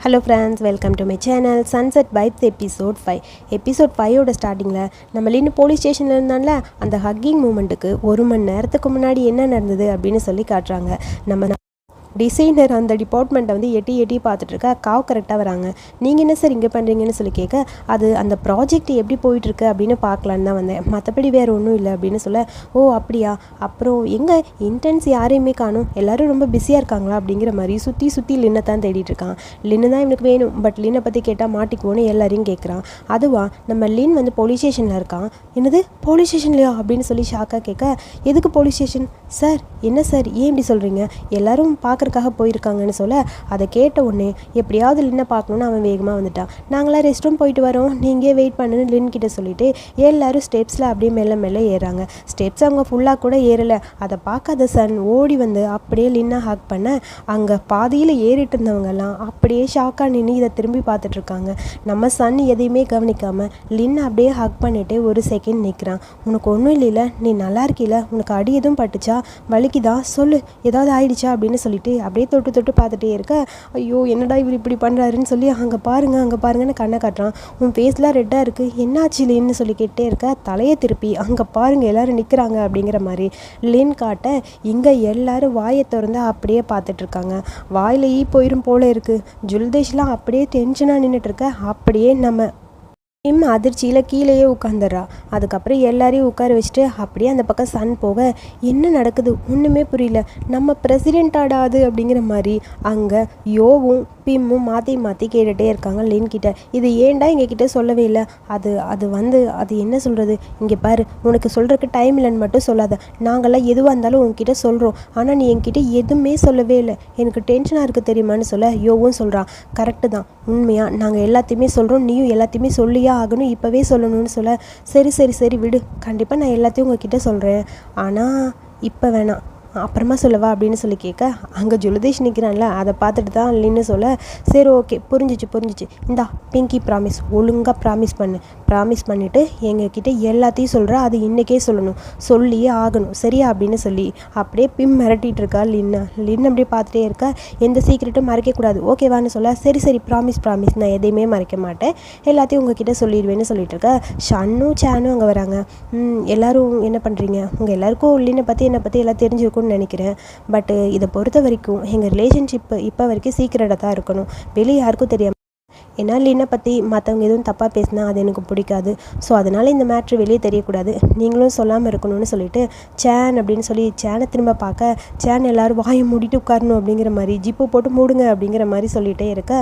Hello friends welcome to my channel sunset pipes episode five episode ஃபைவோட ஸ்டார்டிங்கில் நம்ம லின்னு police ஸ்டேஷனில் இருந்தால அந்த ஹக்கிங் மூமெண்ட்டுக்கு ஒரு மணி நேரத்துக்கு முன்னாடி என்ன நடந்தது அப்படின்னு சொல்லி காட்டுறாங்க. நம்ம டிசைனர் அந்த டிபார்ட்மெண்ட்டை வந்து எட்டி எட்டி பார்த்துட்ருக்கா காவ் கரெக்டாக வராங்க. நீங்கள் என்ன சார் இங்கே பண்ணுறீங்கன்னு சொல்லி கேட்க அது அந்த ப்ராஜெக்ட் எப்படி போயிட்டுருக்கு அப்படின்னு பார்க்கலான்னு தான் வந்தேன். மற்றபடி வேறு ஒன்றும் இல்லை அப்படின்னு சொல்ல ஓ அப்படியா? அப்புறம் எங்கே இன்டென்ஸ் யாரையுமே காணும். எல்லோரும் ரொம்ப பிஸியாக இருக்காங்களா அப்படிங்கிற மாதிரி சுற்றி சுற்றி லின்னை தான் தேடிட்டு இருக்கான். லின்னு தான் இவனுக்கு வேணும். பட் லின்னை பற்றி கேட்டால் மாட்டிக்குவோன்னு எல்லாரையும் கேட்குறான். அதுவா நம்ம லின் வந்து போலீஸ் ஸ்டேஷனில் இருக்கான். என்னது? போலீஸ் ஸ்டேஷன்லையா அப்படின்னு சொல்லி ஷாக்காக கேட்க எதுக்கு போலீஸ் ஸ்டேஷன் சார் என்ன சார் ஏன் இப்படி சொல்கிறீங்க எல்லோரும் பார்க்க பார்க்கறக்காக போயிருக்காங்கன்னு சொல்ல அதை கேட்ட உடனே எப்படியாவது லின்னை பார்க்கணுன்னு அவன் வேகமாக வந்துட்டான். நாங்களாம் ரெஸ்ட் ரூம் போயிட்டு வரோம். நீங்கள் வெயிட் பண்ணுன்னு லின் கிட்ட சொல்லிட்டு எல்லாரும் ஸ்டெப்ஸில் அப்படியே மெல்ல மெல்ல ஏறாங்க. ஸ்டெப்ஸ் அவங்க ஃபுல்லாக கூட ஏறலை. அதை பார்க்காத சன் ஓடி வந்து அப்படியே லின்னா ஹாக் பண்ண அங்கே பாதியில் ஏறிட்டு இருந்தவங்கெல்லாம் அப்படியே ஷாக்காக நின்று இதை திரும்பி பார்த்துட்டு இருக்காங்க. நம்ம சன் எதையுமே கவனிக்காமல் லின் அப்படியே ஹக் பண்ணிட்டு ஒரு செகண்ட் நிற்கிறான் உனக்கு ஒன்றும் இல்லைல்ல. நீ நல்லா இருக்கீல உனக்கு அடி எதுவும் பட்டுச்சா? வலிக்குதா? சொல்லு. ஏதாவது ஆயிடுச்சா? அப்படின்னு சொல்லிட்டு அப்படியே தொட்டு தொட்டு பார்த்துட்டே இருக்க ஐயோ என்னடா இவர் இப்படி பண்ணுறாருன்னு சொல்லி அங்கே பாருங்க அங்கே பாருங்கன்னு கண்ணை காட்டுறான். உன் ஃபேஸ்லாம் ரெட்டாக இருக்குது என்னாச்சு லின்னு சொல்லி கேட்டே இருக்க தலையை திருப்பி அங்கே பாருங்கள் எல்லாரும் நிற்கிறாங்க அப்படிங்கிற மாதிரி லின் காட்ட இங்கே எல்லோரும் வாயை திறந்து அப்படியே பார்த்துட்ருக்காங்க வாயில் ஈ போயிரும் போல இருக்குது ஜுல்தேஷ்லாம் அப்படியே டென்ஷனாக நின்றுட்டுருக்க அப்படியே நம்ம இம்மா அதிர்ச்சியில் கீழேயே உட்காந்துடுறா அதுக்கப்புறம் எல்லாரையும் உட்கார வச்சுட்டு அப்படியே அந்த பக்கம் சன் போக. என்ன நடக்குது? ஒன்றுமே புரியல. நம்ம பிரசிடென்ட் ஆடாது. அப்படிங்கிற மாதிரி அங்கே யோவும் பிம்மும் மாற்றி மாற்றி கேட்டுகிட்டே இருக்காங்க லின் கிட்ட. இது ஏன்டா எங்ககிட்ட சொல்லவே இல்லை? அது அது வந்து அது என்ன சொல்கிறது இங்கே பாரு உனக்கு சொல்கிறதுக்கு டைம் இல்லைன்னு மட்டும் சொல்லாத. நாங்களாம் எதுவாக இருந்தாலும் உங்ககிட்ட சொல்கிறோம் ஆனால் நீ என்கிட்ட எதுவுமே சொல்லவே இல்லை. எனக்கு டென்ஷனாக இருக்குது தெரியுமான்னு சொல்ல யோவும் சொல்கிறான் கரெக்டு தான். உண்மையாக நாங்கள் எல்லாத்தையுமே சொல்கிறோம் நீயும் எல்லாத்தையுமே சொல்லியே ஆகணும். இப்போவே சொல்லணும்னு சொல்ல. சரி சரி சரி விடு. கண்டிப்பாக நான் எல்லாத்தையும் உங்ககிட்ட சொல்கிறேன் ஆனால் இப்போ வேணாம். அப்புறமா சொல்லவா அப்படின்னு சொல்லி கேட்க அங்கே ஜுலதேஷ் நிற்கிறான்ல அதை பார்த்துட்டு தான் லின்னு சொல்ல சரி ஓகே புரிஞ்சிச்சு புரிஞ்சிச்சு. இந்தா பிங்கி ப்ராமிஸ் ஒழுங்காக ப்ராமிஸ் பண்ணு. ப்ராமிஸ் பண்ணிவிட்டு எங்ககிட்ட எல்லாத்தையும் சொல்கிற அது இன்றைக்கே சொல்லணும். சொல்லியே ஆகணும். சரியா? அப்படின்னு சொல்லி அப்படியே பிம் மிரட்டிகிட்டு இருக்கா லின்னு. லின் அப்படியே பார்த்துட்டே இருக்கா எந்த சீக்கிரட்டும் மறைக்கக்கூடாது ஓகேவான்னு சொல்ல சரி சரி ப்ராமிஸ் ப்ராமிஸ் நான் எதையுமே மறைக்க மாட்டேன். எல்லாத்தையும் உங்ககிட்ட சொல்லிடுவேன்னு சொல்லிட்டு இருக்கா. ஷன்னும் சேனும் அங்கே வராங்க. எல்லோரும் என்ன பண்ணுறீங்க உங்கள் எல்லாருக்கும் லின்னை பற்றி என்னை பற்றி எல்லாம் இருக்கும்னு நினைக்கிறேன். பட்டு இதை பொறுத்த வரைக்கும் எங்கள் ரிலேஷன்ஷிப் இப்போ வரைக்கும் சீக்கிரட்டாக தான் இருக்கணும். வெளியே யாருக்கும் தெரியாம ஏன்னா லின்னை பற்றி மற்றவங்க எதுவும் தப்பாக பேசினா அது எனக்கு பிடிக்காது. ஸோ அதனால் இந்த மேட்ரு வெளியே தெரியக்கூடாது. நீங்களும் சொல்லாமல் இருக்கணும்னு சொல்லிட்டு சேன் அப்படின்னு சொல்லி சேனை திரும்ப பார்க்க சேன் எல்லோரும் வாயை மூடிட்டு உட்காரணும் அப்படிங்கிற மாதிரி ஜிப்பு போட்டு மூடுங்க அப்படிங்கிற மாதிரி சொல்லிகிட்டே இருக்க.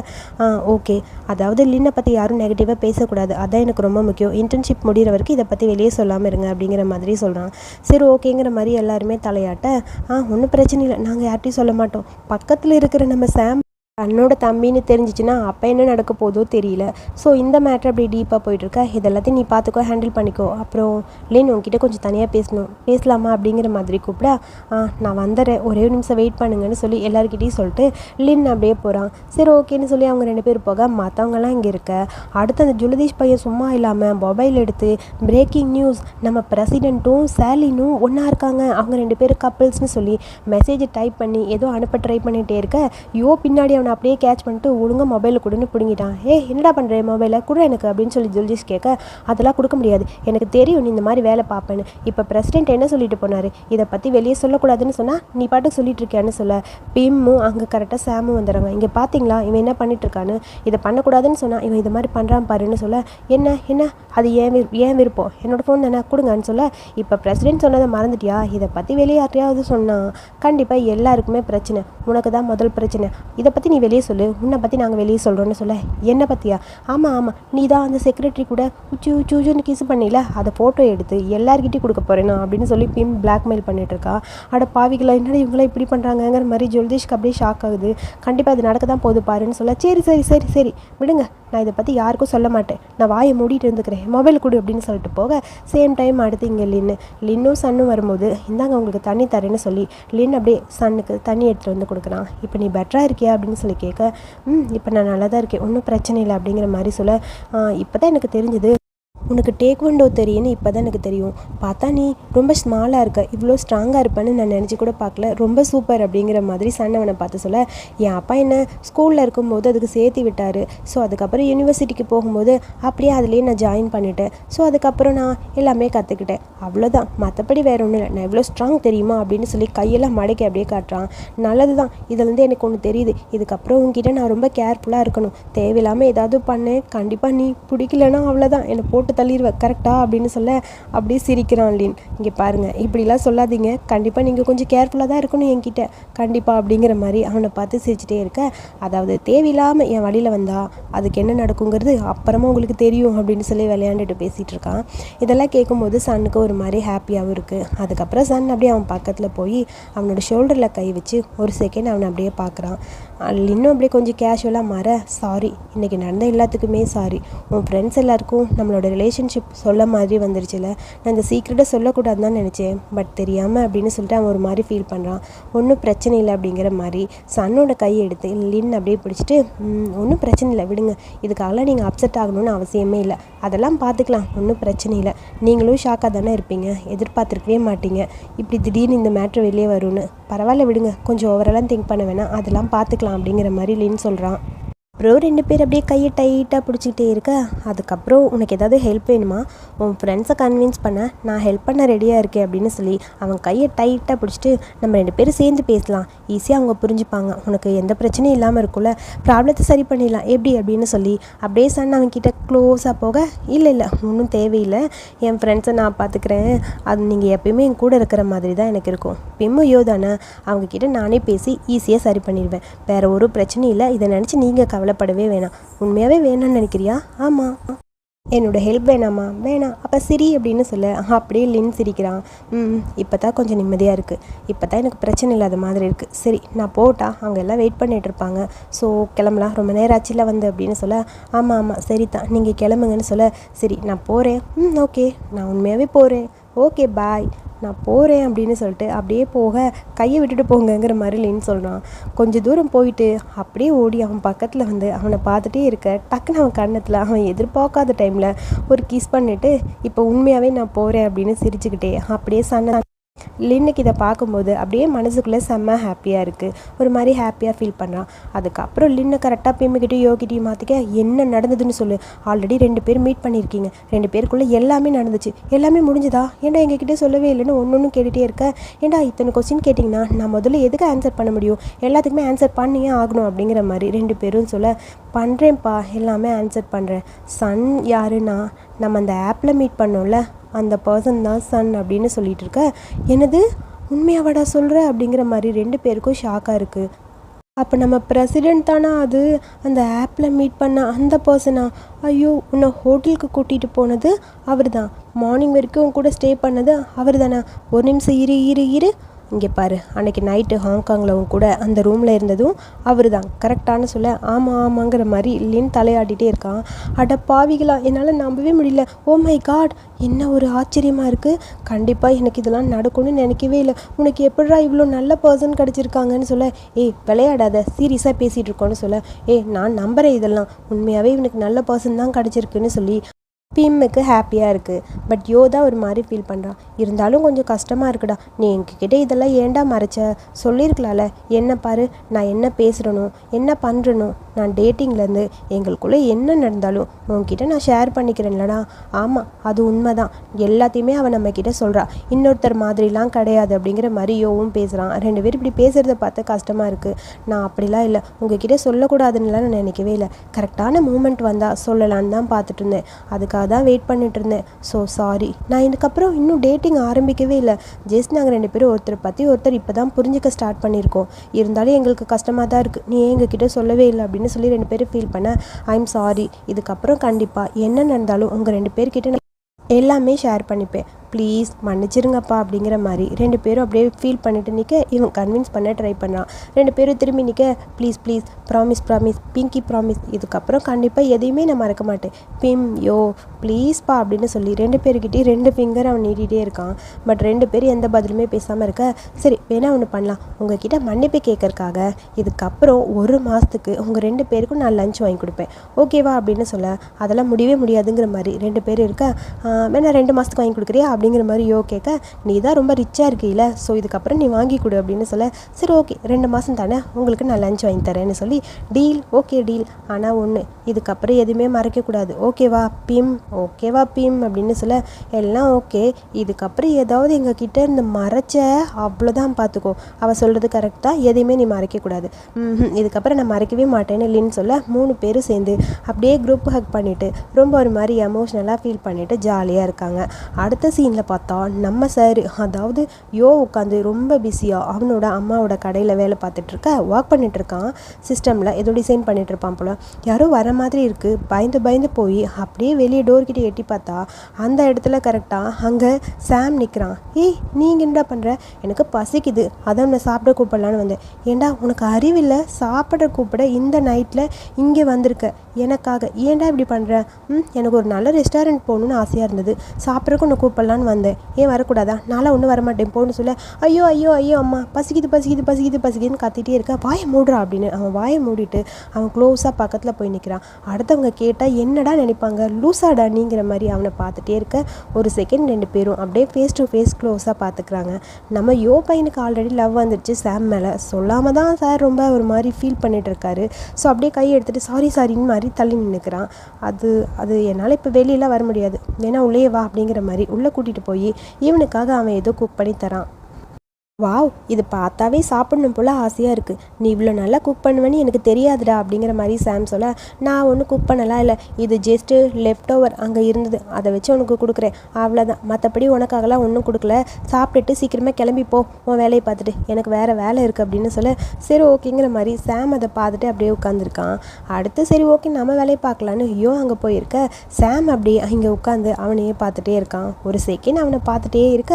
ஓகே அதாவது லின்னை பற்றி யாரும் நெகட்டிவாக பேசக்கூடாது. அதான் எனக்கு ரொம்ப முக்கியம். இன்டர்ன்ஷிப் முடிகிற வரைக்கும் இதை பற்றி வெளியே சொல்லாமல் இருங்க அப்படிங்கிற மாதிரி சொல்கிறான் சரி ஓகேங்கிற மாதிரி எல்லாருமே தலையாட்ட ஆ ஒன்றும் பிரச்சனை இல்லை. நாங்கள் யார்ட்டையும் சொல்ல மாட்டோம். பக்கத்தில் இருக்கிற நம்ம சாம் தன்னோட தம்பின்னு தெரிஞ்சிச்சுன்னா அப்போ என்ன நடக்க போதோ தெரியல. ஸோ இந்த மேட்ரு அப்படி டீப்பாக போயிட்டுருக்க. இதெல்லாத்தையும் நீ பார்த்துக்கோ ஹேண்டில் பண்ணிக்கோ. அப்புறம் லின் உங்ககிட்ட கொஞ்சம் தனியாக பேசணும். பேசலாமா? அப்படிங்கிற மாதிரி கூப்பிட. "ஆ, நான் வந்துடுறேன் ஒரே நிமிஷம் வெயிட் பண்ணுங்கன்னு சொல்லி எல்லாருக்கிட்டையும் சொல்லிட்டு லின் அப்படியே போகிறான் சரி ஓகேன்னு சொல்லி அவங்க ரெண்டு பேர் போக மற்றவங்கலாம் இங்கே இருக்க. அடுத்து அந்த ஜுலதீஷ் பையன் சும்மா இல்லாமல் மொபைல் எடுத்து பிரேக்கிங் நியூஸ் நம்ம பிரசிடெண்ட்டும் சேலினும் ஒன்றா இருக்காங்க. அவங்க ரெண்டு பேரும் கப்பிள்ஸ்னு சொல்லி மெசேஜை டைப் பண்ணி ஏதோ அனுப்ப ட்ரை பண்ணிகிட்டே இருக்க. யோ பின்னாடி அவனை அப்படியே கேட்ச் பண்ணிட்டு ஒழுங்காக மொபைலை கொடுன்னு பிடுங்கிட்டான். ஏ என்னடா பண்ணுற மொபைலை கொடு எனக்கு அப்படின்னு சொல்லி ஜுல்ஜிஸ் கேட்க அதெல்லாம் கொடுக்க முடியாது. எனக்கு தெரியும் நீ இந்த மாதிரி வேலை பார்ப்பேன்னு. இப்போ பிரசிடென்ட் என்ன சொல்லிட்டு போனார்? இதை பற்றி வெளியே சொல்லக்கூடாதுன்னு சொன்னால் நீ பாட்டுக்கு சொல்லிட்டு இருக்கியான்னு சொல்ல. பிம்மும் அங்கே கரெக்டாக சாமும் வந்துடுறாங்க இங்கே பார்த்தீங்களா இவன் என்ன பண்ணிட்டு இருக்கான்னு? இதை பண்ணக்கூடாதுன்னு சொன்னால் இவன் இது மாதிரி பண்ணுறான் பாருன்னு சொல்ல. என்ன என்ன? அது ஏன் ஏன் விருப்பம்? என்னோட ஃபோன் தானே? கொடுங்கன்னு சொல்ல. இப்போ பிரசிடென்ட் சொன்னதை மறந்துட்டியா? இதை பற்றி வெளியே யார்ட்டையாவது சொன்னால் கண்டிப்பாக எல்லாருக்குமே பிரச்சனை. உனக்கு தான் முதல் பிரச்சனை. இதை பற்றி நீ வெளியே சொல்லு உன்னை பற்றி நாங்கள் வெளியே சொல்கிறோன்னு சொல்ல. என்னை பற்றியா ஆமாம் ஆமாம் நீ தான் அந்த செக்ரட்டரி கூட உச்சு உச்சு உச்சுன்னு கிஸ் பண்ணில. அதை ஃபோட்டோ எடுத்து எல்லார்கிட்டையும் கொடுக்க போகிறேனா அப்படின்னு சொல்லி பிம் பிளாக்மெயில் பண்ணிட்டு இருக்கா. அட பாவிகளா என்னடா இவங்களாம் இப்படி பண்ணுறாங்கங்கிற மாதிரி ஜுல்தீஷ்க்கு அப்படியே ஷாக் ஆகுது. கண்டிப்பாக அது நடக்க தான் போகுது பாருன்னு சொல்ல. சரி சரி சரி சரி. விடுங்க. நான் இதை பற்றி யாருக்கும் சொல்ல மாட்டேன். நான் வாயை மூடிட்டு இருந்துக்கிறேன். மொபைல் கொடு அப்படின்னு சொல்லிட்டு போக சேம் டைம் அடுத்து இங்கே லின்னு லின்னும் சன்னும் வரும்போது இந்தாங்க உங்களுக்கு தண்ணி தரேன்னு சொல்லி லின் அப்படியே சன்னுக்கு தண்ணி எடுத்துகிட்டு வந்து கொடுக்குறான். இப்போ நீ பெட்டராக இருக்கியா அப்படின்னு சொல்லி கேட்க ம் இப்போ நான் நல்லா தான் இருக்கேன். ஒன்றும் பிரச்சனை இல்லை அப்படிங்கிற மாதிரி சொல்ல இப்போ தான் எனக்கு தெரிஞ்சுது. உனக்கு டேக்வண்டோ தெரியும்னு இப்போ தான் எனக்கு தெரியும். பார்த்தா நீ ரொம்ப ஸ்மாலாக இருக்க. இவ்வளோ ஸ்ட்ராங்காக இருப்பேன்னு நான் நினச்சி கூட பார்க்கல. ரொம்ப சூப்பர் அப்படிங்கிற மாதிரி சன்னவனை பார்த்து சொல்ல என் அப்பா என்ன ஸ்கூலில் இருக்கும்போது அதுக்கு சேர்த்து விட்டார். ஸோ அதுக்கப்புறம் யூனிவர்சிட்டிக்கு போகும்போது அப்படியே அதுலேயே நான் ஜாயின் பண்ணிட்டேன். ஸோ அதுக்கப்புறம் நான் எல்லாமே கற்றுக்கிட்டேன் அவ்வளோதான் மற்றபடி வேற ஒன்றும் இல்லை. நான் எவ்வளோ ஸ்ட்ராங் தெரியுமா? அப்படின்னு சொல்லி கையெல்லாம் மடக்கி அப்படியே காட்டுறான். நல்லது தான் இதுலேருந்து எனக்கு ஒன்று தெரியுது. இதுக்கப்புறம் உங்ககிட்ட நான் ரொம்ப கேர்ஃபுல்லாக இருக்கணும். தேவையில்லாமல் ஏதாவது பண்ணேன் கண்டிப்பாக நீ பிடிக்கலன்னா அவ்வளோதான் என்னை போட்டு தள்ளிடுவேன் கரெக்டாக அப்படின்னு சொல்ல அப்படியே சிரிக்கிறான் லீன். இங்கே பாருங்கள் இப்படிலாம் சொல்லாதீங்க. கண்டிப்பாக நீங்கள் கொஞ்சம் கேர்ஃபுல்லாக தான் இருக்கணும் என்கிட்ட. கண்டிப்பாக அப்படிங்கிற மாதிரி அவனை பார்த்து சிரிச்சிட்டே இருக்க. அதாவது தேவையில்லாமல் என் வழியில் வந்தா அதுக்கு என்ன நடக்குங்கிறது அப்புறமா உங்களுக்கு தெரியும் அப்படின்னு சொல்லி விளையாண்டுட்டு பேசிகிட்டு இருக்கான். இதெல்லாம் கேட்கும்போது சன்னுக்கு ஒரு மாதிரி ஹாப்பியாகவும் இருக்குது அதுக்கப்புறம் சன் அப்படியே அவன் பக்கத்தில் போய் அவனோட ஷோல்டரில் கை வச்சு ஒரு செகண்ட் அவனை அப்படியே பார்க்குறான். இன்னும் அப்படியே கொஞ்சம் கேஷுவலாக மாற. சாரி இன்றைக்கி நடந்த எல்லாத்துக்குமே சாரி உன் ஃப்ரெண்ட்ஸ் எல்லாருக்கும் நம்மளோட ரிலேஷன்ஷிப் சொல்ல மாதிரி வந்துருச்சுல. நான் இந்த சீக்கிரட்டாக சொல்லக்கூடாதுன்னு தான் நினச்சேன். பட் தெரியாமல் அப்படின்னு சொல்லிட்டு அவன் ஒரு மாதிரி ஃபீல் பண்ணுறான் ஒன்றும் பிரச்சனை இல்லை அப்படிங்கிற மாதிரி சன்னோட கையை எடுத்து லின் அப்படியே பிடிச்சிட்டு ஒன்றும் பிரச்சனை இல்லை. விடுங்க. இதுக்காகலாம் நீங்கள் அப்செட் ஆகணும்னு அவசியமே இல்லை. அதெல்லாம் பார்த்துக்கலாம் ஒன்றும் பிரச்சனை இல்லை. நீங்களும் ஷாக்காக தானே இருப்பீங்க. எதிர்பார்த்துருக்கவே மாட்டீங்க. இப்படி திடீர்னு இந்த மேட்ரு வெளியே வரும்னு. பரவாயில்ல விடுங்க. கொஞ்சம் ஓவரெல்லாம் திங்க் பண்ண வேணாம். அதெல்லாம் பார்த்துக்கலாம் அப்படிங்கிற மாதிரி லின் சொல்கிறான் அப்புறம் ரெண்டு பேர் அப்படியே கையை டைட்டாக பிடிச்சிக்கிட்டே இருக்க. அதுக்கப்புறம் உனக்கு ஏதாவது ஹெல்ப் வேணுமா? உன் ஃப்ரெண்ட்ஸை கன்வின்ஸ் பண்ண. நான் ஹெல்ப் பண்ண ரெடியாக இருக்கேன் அப்படின்னு சொல்லி அவன் கையை டைட்டாக பிடிச்சிட்டு நம்ம ரெண்டு பேரும் சேர்ந்து பேசலாம். ஈஸியாக அவங்க புரிஞ்சுப்பாங்க. உனக்கு எந்த பிரச்சனையும் இல்லாமல் இருக்கும்ல? ப்ராப்ளத்தை சரி பண்ணிடலாம். எப்படி அப்படின்னு சொல்லி அப்படியே சன் அவன்கிட்ட க்ளோஸாக போக இல்லை இல்லை ஒன்றும் தேவையில்லை. என் ஃப்ரெண்ட்ஸை நான் பார்த்துக்கிறேன் அது நீங்கள் எப்பயுமே என் கூட இருக்கிற மாதிரி தான் எனக்கு இருக்கும். பிம்மு யோதானே அவங்கக்கிட்ட நானே பேசி ஈஸியாக சரி பண்ணிடுவேன். வேறு ஒரு பிரச்சனையும் இல்லை. இதை நினச்சி நீங்கள் கவலைப்படவே வேணாம். உண்மையாகவே வேணாம்னு நினைக்கிறியா? ஆமாம் என்னோட ஹெல்ப் வேணாமா? வேணாம். அப்போ சிரி அப்படின்னு சொல்ல. அப்படியே லின் சிரிக்கிறான். ம் இப்போ தான் கொஞ்சம் நிம்மதியாக இருக்குது இப்போ தான் எனக்கு பிரச்சனை இல்லாத மாதிரி இருக்குது சரி நான் போட்டா அவங்க எல்லாம் வெயிட் பண்ணிட்டு இருப்பாங்க. ஸோ கிளம்பலாம். ரொம்ப நேரம் ஆச்சுல வந்து அப்படின்னு சொல்ல. ஆமாம் ஆமாம் சரி தான் நீங்கள் கிளம்புங்கன்னு சொல்ல. சரி நான் போகிறேன் ம் ஓகே நான் உண்மையாகவே போகிறேன் ஓகே பாய் நான் போகிறேன் அப்படின்னு சொல்லிட்டு அப்படியே போக கையை விட்டுட்டு போங்கங்கிற மாதிரி சொல்கிறான் கொஞ்சம் தூரம் போயிட்டு அப்படியே ஓடி அவன் பக்கத்தில் வந்து அவனை பார்த்துட்டே இருக்க. டக்குன்னு அவன் கன்னத்தில் அவன் எதிர்பார்க்காத டைமில் ஒரு கிஸ் பண்ணிவிட்டு இப்போ உண்மையாகவே நான் போகிறேன் அப்படின்னு சிரிச்சுக்கிட்டே அப்படியே சண்டை லின்னுக்கு இதை பார்க்கும்போது அப்படியே மனசுக்குள்ளே செம்ம ஹாப்பியாக இருக்குது ஒரு மாதிரி ஹாப்பியாக ஃபீல் பண்ணுறான் அதுக்கப்புறம் லின்னு கரெக்டாக பிம்மிக்கிட்டே யோகிட்டையும் மாற்றிக்க என்ன நடந்ததுன்னு சொல்லு. ஆல்ரெடி ரெண்டு பேர் மீட் பண்ணியிருக்கீங்க. ரெண்டு பேருக்குள்ளே எல்லாமே நடந்துச்சு. எல்லாமே முடிஞ்சுதா? ஏன்டா எங்ககிட்ட சொல்லவே இல்லைன்னு ஒன்று ஒன்று கேட்டுகிட்டே இருக்க? ஏன்டா இத்தனை கொஸ்டின் கேட்டிங்கன்னா நான் முதல்ல எதுக்கு ஆன்சர் பண்ண முடியும்? எல்லாத்துக்குமே ஆன்சர் பண்ணியே ஆகணும் அப்படிங்கிற மாதிரி ரெண்டு பேரும் சொல்ல பண்ணுறேன்ப்பா எல்லாமே ஆன்சர் பண்ணுறேன் சன் யாருன்னா நம்ம அந்த ஆப்பில் மீட் பண்ணோம்ல அந்த பர்சன் தான் சன் அப்படின்னு சொல்லிட்டு இருக்க. என்னது? உண்மையாவடா சொல்கிற அப்படிங்கிற மாதிரி ரெண்டு பேருக்கும் ஷாக்காக இருக்குது அப்போ நம்ம பிரசிடெண்ட் தானா அது? அந்த ஆப்பில் மீட் பண்ண அந்த பர்சனா ஐயோ உன்னை ஹோட்டலுக்கு கூட்டிகிட்டு போனது அவர் தான் மார்னிங் வரைக்கும் கூட ஸ்டே பண்ணது அவர் தானே ஒரு நிமிஷம் இரு இரு இரு. இங்கே பாரு அன்னைக்கு நைட்டு ஹாங்காங்கில் உன் கூட அந்த ரூமில் இருந்ததும் அவர் தான் கரெக்டான சொல்ல ஆமாம் ஆமாங்கிற மாதிரி இல்லைன்னு தலையாடிட்டே இருக்கான். அட பாவிகளா என்னால் நம்பவே முடியல. ஓ மை காட் என்ன ஒரு ஆச்சரியமாக இருக்குது கண்டிப்பாக எனக்கு இதெல்லாம் நடக்கும்னு நினைக்கவே இல்லை. உனக்கு எப்படா இவ்வளோ நல்ல பர்சன் கிடச்சிருக்காங்கன்னு சொல்ல? ஏய் விளையாடாத சீரியஸாக பேசிகிட்டு இருக்கோன்னு சொல்ல. ஏய் நான் நம்புகிறேன் இதெல்லாம். உண்மையாகவே இவனுக்கு நல்ல பர்சன் தான் கிடச்சிருக்குன்னு சொல்லி பிம்முக்கு ஹாப்பியாக இருக்குது பட் யோதா ஒரு மாதிரி ஃபீல் பண்ணுறான் இருந்தாலும் கொஞ்சம் கஷ்டமாக இருக்குடா. நீ எங்ககிட்ட இதெல்லாம் ஏன்டா மறைச்ச? சொல்லியிருக்கலாம்ல என்ன பாரு? நான் என்ன பேசுகிறனும் என்ன பண்ணுறனோ நான் டேட்டிங்லேருந்து எங்களுக்குள்ளே என்ன நடந்தாலும் உன்கிட்ட நான் ஷேர் பண்ணிக்கிறேன்லடா. ஆமாம் அது உண்மை தான் எல்லாத்தையுமே அவன் நம்மக்கிட்ட சொல்கிறா இன்னொருத்தர் மாதிரிலாம் கிடையாது அப்படிங்கிற மாதிரி யோவும் பேசுகிறான் ரெண்டு பேரும் இப்படி பேசுகிறத பார்த்து கஷ்டமாக இருக்குது நான் அப்படிலாம் இல்லை. உங்ககிட்ட சொல்லக்கூடாதுன்னுலாம் நான் நினைக்கவே இல்லை. கரெக்டான மூமெண்ட் வந்தால் சொல்லலான்னு தான் பார்த்துட்டு இருந்தேன். அதுக்காக தான் வெயிட் பண்ணிட்டு இருந்தேன். ஸோ சாரி நான் இதுக்கப்புறம் இன்னும் டேட்டிங் ஆரம்பிக்கவே இல்லை. ஜஸ்ட் நாங்கள் ரெண்டு பேரும் ஒருத்தர் பற்றி ஒருத்தர் இப்போ தான் புரிஞ்சுக்க ஸ்டார்ட் பண்ணியிருக்கோம். இருந்தாலும் எங்களுக்கு கஷ்டமாக தான் இருக்குது நீ எங்ககிட்ட சொல்லவே இல்லை அப்படின்னு அப்படின்னு சொல்லி ரெண்டு பேரும் ஃபீல் பண்ண ஐம் சாரி இதுக்கப்புறம் கண்டிப்பாக என்ன நடந்தாலும் உங்கள் ரெண்டு பேர்கிட்ட எல்லாமே ஷேர் பண்ணிப்பேன். ப்ளீஸ் மன்னிச்சிருங்கப்பா அப்படிங்கிற மாதிரி ரெண்டு பேரும் அப்படியே ஃபீல் பண்ணிட்டு நிற்க இவன் கன்வின்ஸ் பண்ண ட்ரை பண்ணுறான் ரெண்டு பேரும் திரும்பி நிற்க please please promise promise pinky promise இதுக்கப்புறம் கண்டிப்பாக எதையுமே நான் மறக்க மாட்டேன். பிம் யோ ப்ளீஸ்ப்பா அப்படின்னு சொல்லி ரெண்டு பேர்கிட்டயும் ரெண்டு ஃபிங்கர் அவன் நீட்டிகிட்டே இருக்கான். பட் ரெண்டு பேரும் எந்த பதிலுமே பேசாமல் இருக்க சரி வேணா ஒன்று பண்ணலாம். உங்ககிட்ட மன்னிப்பு கேட்கறக்காக இதுக்கப்புறம் ஒரு மாதத்துக்கு உங்கள் ரெண்டு பேருக்கும் நான் லஞ்ச் வாங்கி கொடுப்பேன். ஓகேவா அப்படின்னு சொல்ல அதெல்லாம் முடியவே முடியாதுங்கிற மாதிரி ரெண்டு பேர் இருக்க வேணா ரெண்டு மாதத்துக்கு வாங்கி கொடுக்குறியா? அப்படிங்கிற மாதிரி யோ கேட்க நீ தான் ரொம்ப ரிச்சாக இருக்கீல ஸோ இதுக்கப்புறம் நீ வாங்கி கொடு அப்படின்னு சொல்ல சரி ஓகே ரெண்டு மாதம் தானே உங்களுக்கு நான் லஞ்ச் வாங்கி தரேன்னு சொல்லி டீல் ஓகே டீல் ஆனால் ஒன்று இதுக்கப்புறம் எதுவுமே மறைக்கக்கூடாது ஓகேவா பிம் ஓகேவா பிம் அப்படின்னு சொல்ல எல்லாம் ஓகே இதுக்கப்புறம் ஏதாவது எங்கள் கிட்டே இருந்து மறைச்ச அவ்வளோதான் பார்த்துக்கோ அவள் சொல்கிறது கரெக்டாக எதையுமே நீ மறைக்கக்கூடாது இதுக்கப்புறம் நான் மறைக்கவே மாட்டேன்னு இல்லைன்னு சொல்ல மூணு பேரும் சேர்ந்து அப்படியே குரூப் ஹக் பண்ணிவிட்டு ரொம்ப ஒரு மாதிரி எமோஷ்னலாக ஃபீல் பண்ணிவிட்டு ஜாலியாக இருக்காங்க. அடுத்த சீன் சீனில் பார்த்தா நம்ம சார் அதாவது யோ உட்காந்து ரொம்ப பிஸியாக அவனோட அம்மாவோட கடையில் வேலை பார்த்துட்ருக்க ஒர்க் பண்ணிகிட்ருக்கான் சிஸ்டமில் ஏதோ டிசைன் பண்ணிகிட்ருப்பான் போல். யாரோ வர மாதிரி இருக்குது பயந்து பயந்து போய் அப்படியே வெளியே டோர்கிட்ட எட்டி பார்த்தா அந்த இடத்துல கரெக்டாக அங்கே சாம் நிற்கிறான் ஏய் நீங்கள் என்னடா பண்ணுற எனக்கு பசிக்குது அதான் உன்னை சாப்பிட கூப்பிடலான்னு வந்தேன். ஏண்டா உனக்கு அறிவில்லை சாப்பிட கூப்பிட இந்த நைட்டில் இங்கே வந்திருக்க. எனக்காக ஏன்டா இப்படி பண்ணுற ம் எனக்கு ஒரு நல்ல ரெஸ்டாரண்ட் போகணுன்னு ஆசையாக இருந்தது. சாப்பிட்றக்கு உன்னை கூப்பிடலான்னு வந்தேன். ஏன் வரக்கூடாதா? நான்லாம் ஒன்றும் வரமாட்டேன். போன்னு சொல்ல ஐயோ ஐயோ ஐயோ அம்மா பசிக்குது பசிக்குது பசிக்குது பசிக்குதுன்னு கத்திட்டே இருக்க? வாயை மூடுறா அப்படின்னு. அவன் வாயை மூடிட்டு அவன் க்ளோஸாக பக்கத்தில் போய் நிற்கிறான் அடுத்தவங்க கேட்டால் என்னடா நினைப்பாங்க? லூசாடா நீங்கிற மாதிரி அவனை பார்த்துட்டே இருக்க. ஒரு செகண்ட் ரெண்டு பேரும் அப்படியே ஃபேஸ் டு ஃபேஸ் க்ளோஸாக பார்த்துக்கிறாங்க. நம்ம யோ பையனுக்கு ஆல்ரெடி லவ் வந்துடுச்சு சாம் மேலே. சொல்லாமல் தான் சார் ரொம்ப ஒரு மாதிரி ஃபீல் பண்ணிட்டு இருக்காரு. ஸோ அப்படியே கை எடுத்துகிட்டு சாரி சாரின்னு மாதிரி தள்ளி நின்றுக்கிறான் அது அது என்னால் இப்போ வெளியெல்லாம் வர முடியாது. வேணா உள்ளே வா அப்படிங்கிற மாதிரி. உள்ளே கூட்டிகிட்டு போய் இவனுக்காக அவன் ஏதோ குக் பண்ணி தரான். வாவ் இது பார்த்தாவே சாப்பிடணும் போல் ஆசையாக இருக்குது நீ இவ்வளோ நல்லா குக் பண்ணுவேன்னு எனக்கு தெரியாதுடா அப்படிங்கிற மாதிரி சாம் சொல்ல நான் ஒன்றும் குக் பண்ணலாம் இல்லை இது ஜஸ்ட்டு லெஃப்ட் ஓவர் அங்கே இருந்தது. அதை வச்சு உனக்கு கொடுக்குறேன். அவ்வளோதான் மற்றபடி உனக்காகலாம் ஒன்றும் கொடுக்கல. சாப்பிட்டுட்டு சீக்கிரமாக கிளம்பி போ. உன் வேலையை பார்த்துட்டு எனக்கு வேறு வேலை இருக்குது அப்படின்னு சொல்ல. சரி ஓகேங்கிற மாதிரி சாம் அதை பார்த்துட்டு அப்படியே உட்காந்துருக்கான் அடுத்து சரி ஓகே நம்ம வேலையை பார்க்கலான்னு ஐயோ அங்கே போயிருக்க. சாம் அப்படியே இங்கே உட்காந்து அவனையே பார்த்துட்டே இருக்கான். ஒரு செகண்ட் அவனை பார்த்துட்டே இருக்க.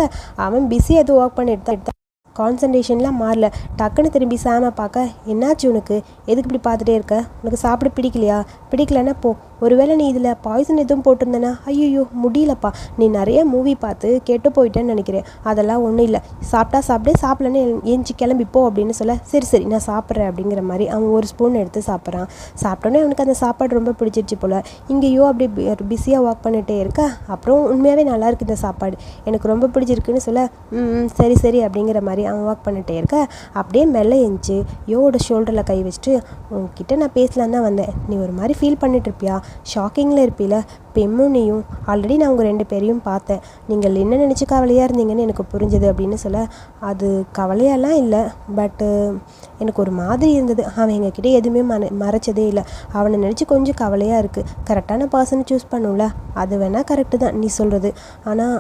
அவன் பிஸி எதுவும் ஒர்க் பண்ணிட்டு தான் எடுத்தான் கான்சன்ட்ரேஷன்லாம் மாறல. டக்குன்னு திரும்பி சாமை பார்க்க என்னாச்சு உனக்கு? எதுக்கு இப்படி பார்த்துட்டே இருக்க? உனக்கு சாப்பிட பிடிக்கலையா? பிடிக்கலன்னா போ. ஒருவேளை நீ இதில் பாய்சன் எதுவும் போட்டிருந்தேன்னா ஐயோ முடியலப்பா. நீ நிறைய மூவி பார்த்து கெட்டு போயிட்டேன்னு நினைக்கிறேன். அதெல்லாம் ஒன்றும் இல்லை. சாப்பிட்டா சாப்பிடு சாப்பிடலன்னு ஏஞ்சி கிளம்பி போ அப்படின்னு சொல்ல சரி சரி நான் சாப்பிட்றேன் அப்படிங்கிற மாதிரி அவன் ஒரு ஸ்பூன் எடுத்து சாப்பிட்றான். சாப்பிட்டோன்னே அவனுக்கு அந்த சாப்பாடு ரொம்ப பிடிச்சிருச்சு போல். இங்கேயோ அப்படியே பிஸியாக வாக் பண்ணிகிட்டே இருக்க? அப்புறம் உண்மையாகவே நல்லாயிருக்கு இந்த சாப்பாடு. எனக்கு ரொம்ப பிடிச்சிருக்குன்னு சொல்ல ம் சரி சரி அப்படிங்கிற மாதிரி அவன் வாக் பண்ணிகிட்டே இருக்க. அப்படியே மெல்ல எஞ்சி யோவோட ஷோல்டரில் கை வச்சுட்டு உன்கிட்ட நான் பேசலான்னு தான் வந்தேன். நீ ஒரு மாதிரி ஃபீல் பண்ணிட்டு இருப்பியா? ஷாக்கிங்கில் இருப்பில பெம்முனியும் ஆல்ரெடி நான் உங்கள் ரெண்டு பேரையும் பார்த்தேன். நீங்கள் என்ன நினச்சி கவலையாக இருந்தீங்கன்னு எனக்கு புரிஞ்சுது அப்படின்னு சொல்ல அது கவலையெல்லாம் இல்லை. பட்டு எனக்கு ஒரு மாதிரி இருந்தது. அவன் எங்ககிட்ட எதுவுமே மன மறைச்சதே இல்லை. அவனை நினச்சி கொஞ்சம் கவலையாக இருக்குது கரெக்டான பர்சனை சூஸ் பண்ணும்ல. அது வேணால் கரெக்டு தான் நீ சொல்கிறது ஆனால்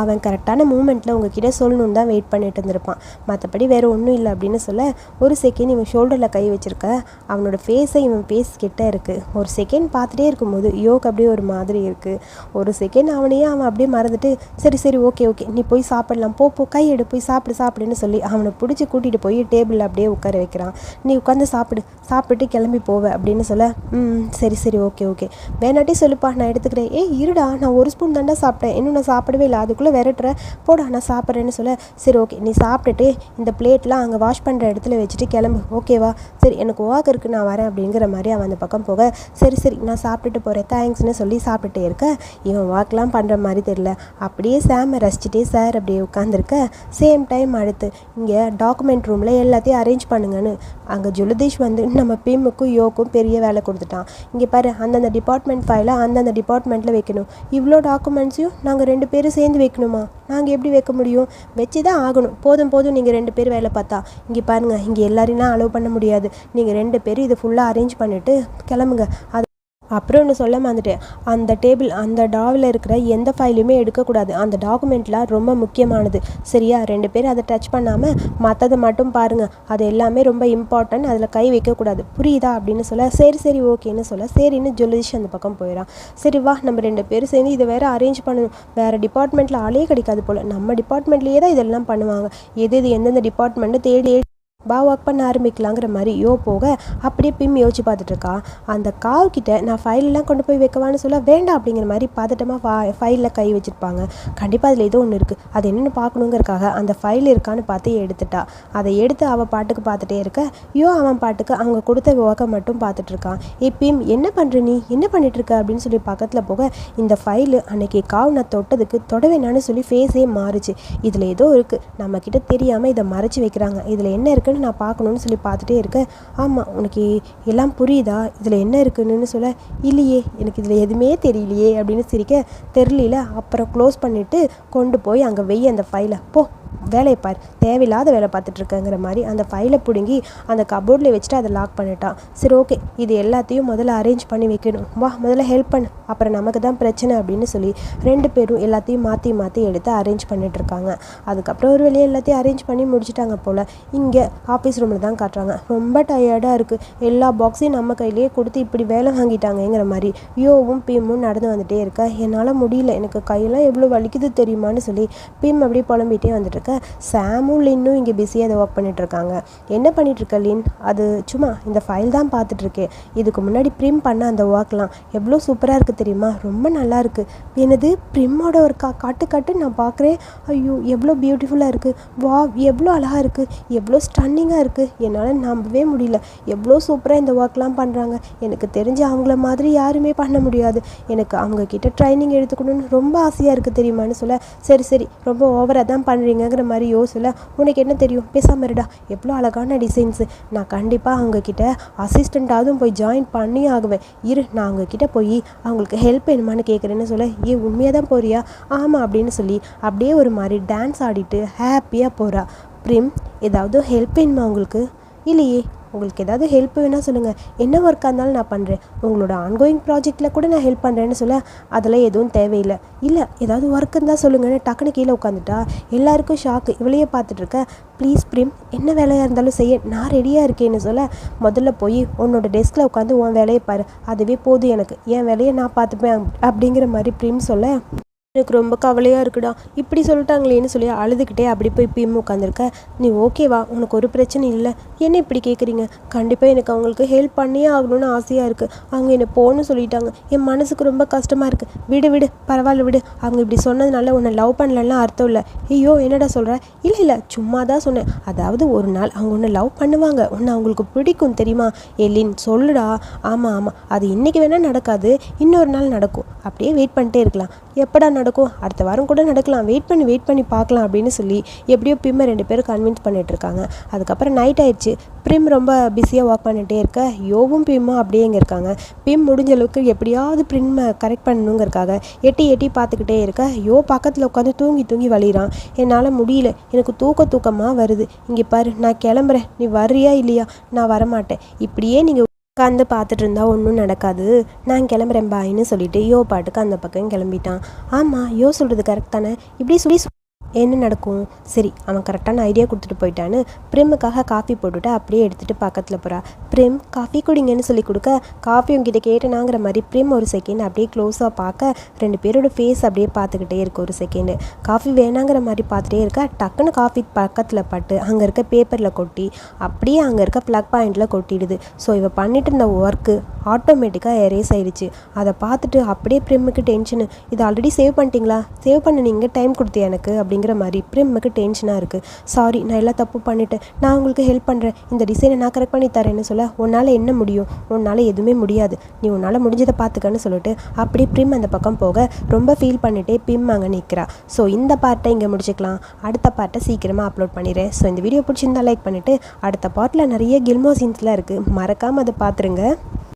அவன் கரெக்டான மூமெண்ட்டில் உங்ககிட்ட சொல்லணுன்னு தான் வெயிட் பண்ணிட்டு இருந்திருப்பான். மற்றபடி வேறு ஒன்றும் இல்லை அப்படின்னு சொல்ல ஒரு செகண்ட் இவன் ஷோல்டரில் கை வச்சிருக்க அவனோட ஃபேஸை இவன் ஃபேஸ் கிட்டே இருக்குது ஒரு செகண்ட் பார்த்துட்டே இருக்கும்போது யோக் அப்படியே ஒரு மாதிரி இருக்குது ஒரு செகண்ட் அவனையே அவன் அப்படியே மறந்துட்டு சரி சரி ஓகே ஓகே நீ போய் சாப்பிடலாம் போ போ கை எடு போய் சாப்பிடு சாப்பிடுன்னு சொல்லி அவனை பிடிச்சி கூட்டிகிட்டு போய் டேபிளில் அப்படியே உட்கார வைக்கிறான். நீ உட்காந்து சாப்பிடு சாப்பிட்டு கிளம்பி போவ அப்படின்னு சொல்ல ம் சரி சரி ஓகே ஓகே வேணாட்டி சொல்லுப்பா நான் எடுத்துக்கிறேன். ஏய் இருடா நான் ஒரு ஸ்பூன் தாண்டா சாப்பிட்டேன். இன்னும் நான் சாப்பிடவே இல்லை அதுக்குள்ளே விரட்டுற. போடா நான் சாப்பிட்றேன்னு சொல்ல. சரி ஓகே. நீ சாப்பிட்டுட்டு இந்த பிளேட்லாம் அங்கே வாஷ் பண்ணுற இடத்துல வச்சுட்டு கிளம்பு. ஓகேவா சரி எனக்கு வாக் இருக்குது நான் வரேன் அப்படிங்கிற மாதிரி அவன் அந்த பக்கம் போக. சரி சரி நான் சாப்பிட்டுட்டு போகிறேன் தேங்க்ஸ்னு சொல்லி சாப்பிட்டுட்டே இருக்க. இவன் ஒர்க்லாம் பண்ணுற மாதிரி தெரியல. அப்படியே சாமை ரசிச்சுட்டே சார் அப்படியே உட்காந்துருக்க சேம் டைம் அடுத்து இங்கே டாக்குமெண்ட் ரூமில் எல்லாத்தையும் அரேஞ்ச் பண்ணுங்கன்னு. அங்கே ஜுலதீஷ் வந்து நம்ம பிம்முக்கும் யோக்கும் பெரிய வேலை கொடுத்துட்டான். இங்கே பாரு அந்தந்த டிபார்ட்மெண்ட் ஃபைலை அந்தந்த டிபார்ட்மெண்ட்டில் வைக்கணும். இவ்வளோ டாக்குமெண்ட்ஸையும் நாங்கள் ரெண்டு பேரும் சேர்ந்து வைக்கணுமா? நாங்கள் எப்படி வைக்க முடியும்? வச்சு தான் ஆகணும். போதும் போதும். நீங்கள் ரெண்டு பேர் வேலை பார்த்தா. இங்கே பாருங்கள் இங்கே எல்லாரையும் அலோவ் பண்ண முடியாது. நீங்கள் ரெண்டு பேரும் இதை ஃபுல்லாக அரேஞ்ச் பண்ணிவிட்டு கிளம்புங்க. அது அப்புறம் ஒன்று சொல்ல மறந்துட்டேன் அந்த டேபிள் அந்த டாவில் இருக்கிற எந்த ஃபைலுமே எடுக்கக்கூடாது. அந்த டாக்குமெண்ட்லாம் ரொம்ப முக்கியமானது. சரியா? ரெண்டு பேரும் அதை டச் பண்ணாமல் மற்றதை மட்டும் பாருங்கள் அது எல்லாமே ரொம்ப இம்பார்ட்டன்ட் அதில் கை வைக்கக்கூடாது. புரியுதா? அப்படின்னு சொல்ல சரி சரி ஓகேன்னு சொல்ல சரின்னு ஜொலிஷ் அந்த பக்கம் போயிடான் சரி வா நம்ம ரெண்டு பேரும் சேர்ந்து இதை வேறு அரேஞ்ச் பண்ணணும். வேறு டிபார்ட்மெண்ட்டில் ஆளே கிடைக்காது போல். நம்ம டிபார்ட்மெண்ட்லேயே தான் இதெல்லாம் பண்ணுவாங்க. எது எது எந்தெந்த டிபார்ட்மெண்ட்டு தேடி பா ஒர்க் பண்ண ஆரம்பிக்கலாங்கிற மாதிரி யோ போக அப்படியே பிம் யோசிச்சு பார்த்துட்டு இருக்கா அந்த காவ் கிட்ட நான் ஃபைலெல்லாம் கொண்டு போய் வைக்கவான்னு சொல்ல வேண்டாம் அப்படிங்கிற மாதிரி பதட்டமாக ஃபா ஃபைலில் கை வச்சுருப்பாங்க. கண்டிப்பாக அதில் ஏதோ ஒன்று இருக்குது அது என்னென்னு பார்க்கணுங்கிறக்காக அந்த ஃபைல் இருக்கான்னு பார்த்து எடுத்துட்டா. அதை எடுத்து அவள் பாட்டுக்கு பார்த்துட்டே இருக்க. யோ அவன் பாட்டுக்கு அவங்க கொடுத்த ஒர்க்கை மட்டும் பார்த்துட்ருக்கான். ஏ பிம் என்ன பண்ணுற நீ? என்ன பண்ணிட்டு இருக்க அப்படின்னு சொல்லி பக்கத்தில் போக இந்த ஃபைலு அன்னைக்கு காவ் நான் தொட்டதுக்கு தொடவேணான்னு சொல்லி ஃபேஸே மாறுச்சு. இதில் ஏதோ இருக்குது நம்மக்கிட்ட தெரியாமல் இதை மறைச்சி வைக்கிறாங்க. இதில் என்ன இருக்குன்னு நான் பார்க்கணுன்னு சொல்லி பார்த்துட்டே இருக்கேன். ஆமாம் உனக்கு எல்லாம் புரியுதா? இதில் என்ன இருக்குன்னு சொல்ல இல்லையே எனக்கு இதில் எதுவுமே தெரியலையே அப்படின்னு சிரிக்க தெரியல அப்புறம் க்ளோஸ் பண்ணிவிட்டு கொண்டு போய் அங்கே வெய்ய அந்த ஃபைலை போ. வேலையை பார் தேவையில்லாத வேலை பார்த்துட்ருக்கேங்கிற மாதிரி அந்த ஃபைலை பிடுங்கி அந்த கபோர்டில் வச்சுட்டு அதை லாக் பண்ணிட்டான். சரி ஓகே இது எல்லாத்தையும் முதல்ல அரேஞ்ச் பண்ணி வைக்கணும். வா முதல்ல ஹெல்ப் பண்ணு. அப்புறம் நமக்கு தான் பிரச்சனை அப்படின்னு சொல்லி ரெண்டு பேரும் எல்லாத்தையும் மாற்றி மாற்றி எடுத்து அரேஞ்ச் பண்ணிகிட்ருக்காங்க அதுக்கப்புறம் ஒரு வழியாக எல்லாத்தையும் அரேஞ்ச் பண்ணி முடிச்சிட்டாங்க போல். இங்கே ஆஃபீஸ் ரூமில் தான் காட்டுறாங்க. ரொம்ப டயர்டாக இருக்குது எல்லா பாக்ஸையும் நம்ம கையிலேயே கொடுத்து இப்படி வேலை வாங்கிட்டாங்கங்கிற மாதிரி யோவும் பீமும் நடந்து வந்துகிட்டே இருக்கா. என்னால் முடியல. எனக்கு கையெல்லாம் எவ்வளோ வலிக்குது தெரியுமான்னு சொல்லி பீம் அப்படியே புலம்பிகிட்டே வந்துட்டு இருக்க. சாமும் லின்னும் இங்கே பிஸியாக அதை ஒர்க் பண்ணிகிட்ருக்காங்க என்ன பண்ணிகிட்ருக்க லின்? அது சும்மா இந்த ஃபைல் தான் பார்த்துட்ருக்கேன் இதுக்கு முன்னாடி ப்ரிம் பண்ண அந்த ஒர்க்லாம் எவ்வளோ சூப்பராக இருக்குது தெரியுமா? ரொம்ப நல்லா இருக்குது எனது ப்ரிம்மோட ஒரு கா காட்டு காட்டு நான் பார்க்குறேன் ஐயோ எவ்வளோ பியூட்டிஃபுல்லாக இருக்குது வா எவ்வளோ அழகாக இருக்குது எவ்வளோ ஸ்டன்னிங்காக இருக்குது என்னால் நம்பவே முடியல. எவ்வளோ சூப்பராக இந்த ஒர்க்லாம் பண்ணுறாங்க எனக்கு தெரிஞ்சு அவங்கள மாதிரி யாருமே பண்ண முடியாது. எனக்கு அவங்கக்கிட்ட ட்ரைனிங் எடுத்துக்கணும்னு ரொம்ப ஆசையாக இருக்குது தெரியுமான்னு சொல்ல. சரி சரி ரொம்ப ஓவராக தான் பண்ணுறீங்க பண்ணுறீங்கங்கிற மாதிரி யோசில. உனக்கு என்ன தெரியும்? பேசாமல் இருடா. எவ்வளோ அழகான டிசைன்ஸு நான் கண்டிப்பாக அவங்கக்கிட்ட அசிஸ்டண்ட்டாகவும் போய் ஜாயின் பண்ணி ஆகுவேன். இரு நான் அவங்கக்கிட்ட போய் அவங்களுக்கு ஹெல்ப் வேணுமான்னு கேட்குறேன்னு சொல்ல ஏ உண்மையாக தான் போறியா? ஆமாம் அப்படின்னு சொல்லி அப்படியே ஒரு மாதிரி டான்ஸ் ஆடிட்டு ஹாப்பியாக போகிறா ப்ரிம் ஏதாவது ஹெல்ப் வேணுமா உங்களுக்கு? இல்லையே. உங்களுக்கு ஏதாவது ஹெல்ப் வேணால் சொல்லுங்கள் என்ன ஒர்க்காக இருந்தாலும் நான் பண்ணுறேன் உங்களோட ஆன்கோயிங் ப்ராஜெக்ட்டில் கூட நான் ஹெல்ப் பண்ணுறேன்னு சொல்ல அதெல்லாம் எதுவும் தேவையில்லை. இல்லை ஏதாவது ஒர்க் இருந்தால் சொல்லுங்கன்னு டக்குன்னு கீழே உட்காந்துட்டா எல்லாருக்கும் ஷாக்கு இவளையே பார்த்துட்ருக்க. ப்ளீஸ் ப்ரிம் என்ன வேலையாக இருந்தாலும் செய்ய நான் ரெடியாக இருக்கேன்னு சொல்ல முதல்ல போய் உன்னோட டெஸ்கில் உட்காந்து உன் வேலையை பாரு. அதுவே போதும் எனக்கு. என் வேலையை நான் பார்த்துப்பேன் அப்படிங்கிற மாதிரி ப்ரீம் சொல்ல. எனக்கு ரொம்ப கவலையாக இருக்குடா. இப்படி சொல்லிட்டாங்களேன்னு சொல்லி அழுதுகிட்டே அப்படி போய் பிம் உட்காந்துருக்க நீ ஓகேவா உனக்கு ஒரு பிரச்சனை இல்லை. என்ன இப்படி கேட்குறீங்க கண்டிப்பாக எனக்கு அவங்களுக்கு ஹெல்ப் பண்ணியே ஆகணும்னு ஆசையாக இருக்குது அவங்க என்னை போகணும்னு சொல்லிட்டாங்க. என் மனசுக்கு ரொம்ப கஷ்டமாக இருக்குது விடு விடு பரவாயில்ல விடு. அவங்க இப்படி சொன்னதுனால உன்னை லவ் பண்ணலன்னா அர்த்தம் இல்லை. ஐயோ என்னடா சொல்கிற இல்லை இல்லை சும்மா தான் சொன்னேன். அதாவது ஒரு நாள் அவங்க உன்னை லவ் பண்ணுவாங்க. உன்னை அவங்களுக்கு பிடிக்கும் தெரியுமா? எல்லின் சொல்லுடா. ஆமாம் ஆமாம் அது இன்றைக்கி வேணால் நடக்காது. இன்னொரு நாள் நடக்கும். அப்படியே வெயிட் பண்ணிட்டே இருக்கலாம். எப்படா நடக்கும்? அடுத்த வாரம் கூட நடக்கலாம். வெயிட் பண்ணி வெயிட் பண்ணி பார்க்கலாம் அப்படின்னு சொல்லி எப்படியோ பிம்மை ரெண்டு பேரும் கன்வின்ஸ் பண்ணிட்டு இருக்காங்க. அதுக்கப்புறம் நைட் ஆயிடுச்சு. பிம் ரொம்ப பிஸியாக ஒர்க் பண்ணிகிட்டே இருக்க. யோவும் பிம்மும் அப்படியே இங்கே இருக்காங்க. பிம் முடிஞ்ச அளவுக்கு எப்படியாவது பிரிம்மை கரெக்ட் பண்ணணுங்கிறக்காக எட்டி எட்டி பார்த்துக்கிட்டே இருக்க. யோ பக்கத்தில் உட்காந்து தூங்கி தூங்கி வழிகிறான் என்னால் முடியல. எனக்கு தூக்க தூக்கமாக வருது. இங்கே பாரு நான் கிளம்புறேன். நீ வர்றியா இல்லையா? நான் வரமாட்டேன். இப்படியே நீங்கள் உட்காந்து பார்த்துட்டு இருந்தா ஒன்றும் நடக்காது. நான் கிளம்புறேன் பாயின்னு சொல்லிட்டு யோ பாட்டுக்கு அந்த பக்கம் கிளம்பிட்டான். ஆமாம் யோ சொல்கிறது கரெக்ட் தானே? இப்படி சொல்லி என்ன நடக்கும்? சரி அவன் கரெக்டான ஐடியா கொடுத்துட்டு போயிட்டான்னு ப்ரிம்முக்காக காஃபி போட்டுட்டு அப்படியே எடுத்துகிட்டு பக்கத்தில் போகிறா ப்ரிம் காஃபி குடிங்கன்னு சொல்லி கொடுக்க காஃபி உங்ககிட்ட கேட்டனாங்கிற மாதிரி ப்ரிம் ஒரு செகண்ட் அப்படியே க்ளோஸாக பார்க்க ரெண்டு பேரோட ஃபேஸ் அப்படியே பார்த்துக்கிட்டே இருக்கு ஒரு செகண்டு காஃபி வேணாங்கிற மாதிரி பார்த்துட்டே இருக்க டக்குன்னு காஃபி பக்கத்தில் பட்டு அங்கே இருக்க பேப்பரில் கொட்டி அப்படியே அங்கே இருக்க ப்ளக் பாயிண்டில் கொட்டிடுது. ஸோ இவன் பண்ணிட்டு இருந்த ஒர்க்கு ஆட்டோமேட்டிக்காக எரேஸ் ஆயிடுச்சு. அதை பார்த்துட்டு அப்படியே ப்ரிம்முக்கு டென்ஷனு இது ஆல்ரெடி சேவ் பண்ணிட்டீங்களா? சேவ் பண்ண நீங்கள் டைம் கொடுத்தியா எனக்கு? அப்படின்னு அப்படிங்கிற மாதிரி. ப்ரிம்முக்கு டென்ஷனாக இருக்குது சாரி நான் எல்லாம் தப்பு பண்ணிட்டேன். நான் உங்களுக்கு ஹெல்ப் பண்ணுறேன் இந்த டிசைனை நான் கரெக்ட் பண்ணி தரேன்னு சொல்ல உன்னால் என்ன முடியும்? உன்னால் எதுவுமே முடியாது. நீ உன்னால் முடிஞ்சதை பார்த்துக்கன்னு சொல்லிட்டு அப்படியே ப்ரிம் அந்த பக்கம் போக ரொம்ப ஃபீல் பண்ணிட்டே பிம் அங்கே நிற்கிறா ஸோ இந்த பார்ட்டை இங்கே முடிச்சுக்கலாம். அடுத்த பார்ட்டை சீக்கிரமாக அப்லோட் பண்ணிடுறேன் ஸோ இந்த வீடியோ பிடிச்சிருந்தா லைக் பண்ணிவிட்டு அடுத்த பார்ட்டில் நிறைய கில்மோ சீன்ஸ்லாம் இருக்குது மறக்காமல் அதை பார்த்துருங்க.